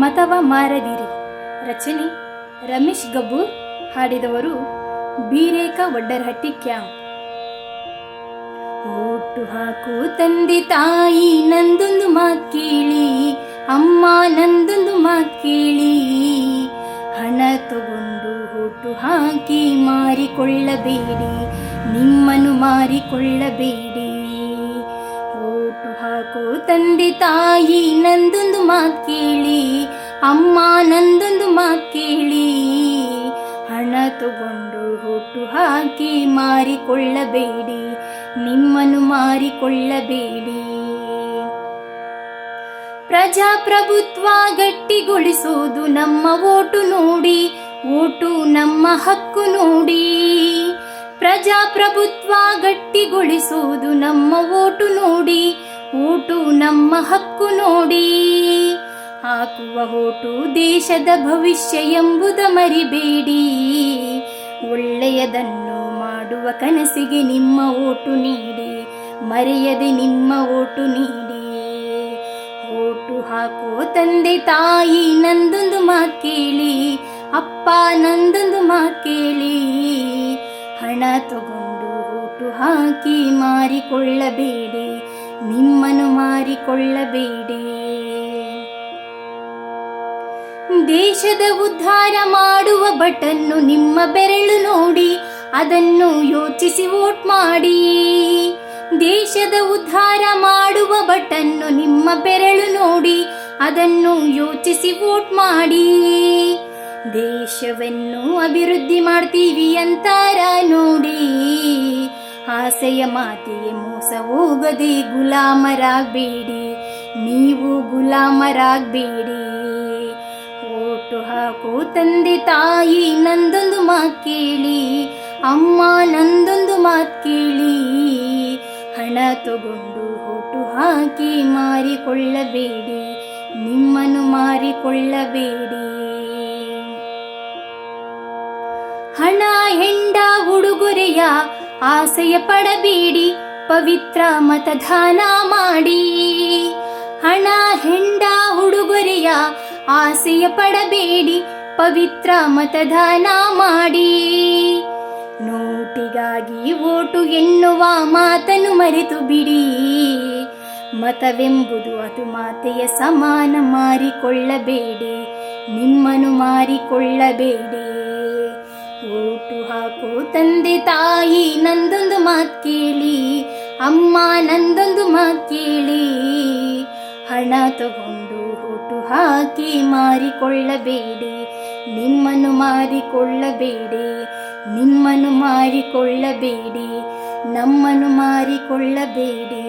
ಮತವ ಮಾರದಿರಿ. ರಚನೆ, ರಮೇಶ್ ಗಬ್ಬೂರ್ ಹಾಡಿದವರು ಬೀರೇಕ ಒಡ್ಡರಹಟ್ಟಿ ಕ್ಯಾಂಪ್. ಓಟು ಹಾಕು ತಂದೆ ತಾಯಿ, ನಂದೊಂದು ಮಾತು ಕೇಳಿ, ಅಮ್ಮ ನಂದೊಂದು ಮಾತು ಕೇಳಿ. ಹಣ ತಗೊಂಡು ಓಟು ಹಾಕಿ ಮಾರಿಕೊಳ್ಳಬೇಡಿ, ನಿಮ್ಮನ್ನು ಮಾರಿಕೊಳ್ಳಬೇಡಿ. ಓಟು ಹಾಕು ತಂದೆ ತಾಯಿ, ನಂದೊಂದು ಮಾತು ಕೇಳಿ. ಅಮ್ಮ ನಂದೊಂದು ಮಾ ಕೇಳಿ. ಹಣ ತಗೊಂಡು ಹುಟ್ಟು ಹಾಕಿ ಮಾರಿಕೊಳ್ಳಬೇಡಿ. ನಿಮ್ಮನ್ನು ಮಾರಿಕೊಳ್ಳಬೇಡಿ. ಪ್ರಜಾಪ್ರಭುತ್ವ ಗಟ್ಟಿಗೊಳಿಸೋದು ನಮ್ಮ ಓಟು ನೋಡಿ, ಓಟು ನಮ್ಮ ಹಕ್ಕು ನೋಡಿ. ಪ್ರಜಾಪ್ರಭುತ್ವ ಗಟ್ಟಿಗೊಳಿಸೋದು ನಮ್ಮ ಓಟು ನೋಡಿ, ಓಟು ನಮ್ಮ ಹಕ್ಕು ನೋಡಿ. ಹಾಕುವ ಓಟು ದೇಶದ ಭವಿಷ್ಯ ಎಂಬುದ ಮರಿಬೇಡಿ. ಒಳ್ಳೆಯದನ್ನು ಮಾಡುವ ಕನಸಿಗೆ ನಿಮ್ಮ ಓಟು ನೀಡಿ, ಮರೆಯದೆ ನಿಮ್ಮ ಓಟು ನೀಡಿ. ಓಟು ಹಾಕೋ ತಂದೆ ತಾಯಿ ನಂದೊಂದು ಮಾ ಕೇಳಿ, ಅಪ್ಪ ನಂದೊಂದು ಮಾ ಕೇಳಿ. ಹಣ ತಗೊಂಡು ಓಟು ಹಾಕಿ ಮಾರಿಕೊಳ್ಳಬೇಡಿ, ನಿಮ್ಮನ್ನು ಮಾರಿಕೊಳ್ಳಬೇಡಿ. ದೇಶದ ಉದ್ಧಾರ ಮಾಡುವ ಬಟನ್ನು ನಿಮ್ಮ ಬೆರಳು ನೋಡಿ, ಅದನ್ನು ಯೋಚಿಸಿ ವೋಟ್ ಮಾಡಿ. ದೇಶದ ಉದ್ಧಾರ ಮಾಡುವ ಬಟನ್ನು ನಿಮ್ಮ ಬೆರಳು ನೋಡಿ, ಅದನ್ನು ಯೋಚಿಸಿ ವೋಟ್ ಮಾಡಿ. ದೇಶವನ್ನು ಅಭಿವೃದ್ಧಿ ಮಾಡ್ತೀವಿ ಅಂತಾರ ನೋಡಿ. ಆಸೆಯ ಮಾತಿಗೆ ಮೋಸ ಹೋಗದೆ ಗುಲಾಮರಾಗಬೇಡಿ. ನೀವು ಗುಲಾಮರಾಗಬೇಡಿ. ಓಟು ಹಾಕು ತಂದೆ ತಾಯಿ, ನಂದೊಂದು ಮಾತು ಕೇಳಿ. ಅಮ್ಮ, ನಂದೊಂದು ಮಾತು ಕೇಳಿ. ಹಣ ತಗೊಂಡು ಹುಟ್ಟು ಹಾಕಿ ಮಾರಿಕೊಳ್ಳಬೇಡಿ, ನಿಮ್ಮನ್ನು ಮಾರಿಕೊಳ್ಳಬೇಡಿ. ಹಣ, ಹೆಂಡ, ಉಡುಗೊರೆಯ ಆಸೆಯ ಪಡಬೇಡಿ, ಪವಿತ್ರ ಮತದಾನ ಮಾಡಿ. ಹಣ, ಹೆಂಡ, ಉಡುಗೊರೆಯ ಆಸೆಯ ಪಡಬೇಡಿ, ಪವಿತ್ರ ಮತದಾನ ಮಾಡಿ. ನೋಟಿಗಾಗಿ ಓಟು ಎನ್ನುವ ಮಾತನ್ನು ಮರೆತು ಬಿಡಿ. ಮತವೆಂಬುದು ಅದು ಮಾತೆಯ ಸಮಾನ ಮಾರಿಕೊಳ್ಳಬೇಡಿ, ನಿಮ್ಮನ್ನು ಮಾರಿಕೊಳ್ಳಬೇಡಿ. ಓಟು ಹಾಕು ತಂದೆ ತಾಯಿ, ನಂದೊಂದು ಮಾತು ಕೇಳಿ. ಅಮ್ಮ, ನಂದೊಂದು ಮಾತು ಕೇಳಿ. ಹಣ ತಗೊಂಡು ಹಾಕಿ ಮಾರಿಕೊಳ್ಳಬೇಡಿ ನಿಮ್ಮನ್ನು ಮಾರಿಕೊಳ್ಳಬೇಡಿ ನಿಮ್ಮನ್ನು ಮಾರಿಕೊಳ್ಳಬೇಡಿ ನಮ್ಮನ್ನು ಮಾರಿಕೊಳ್ಳಬೇಡಿ.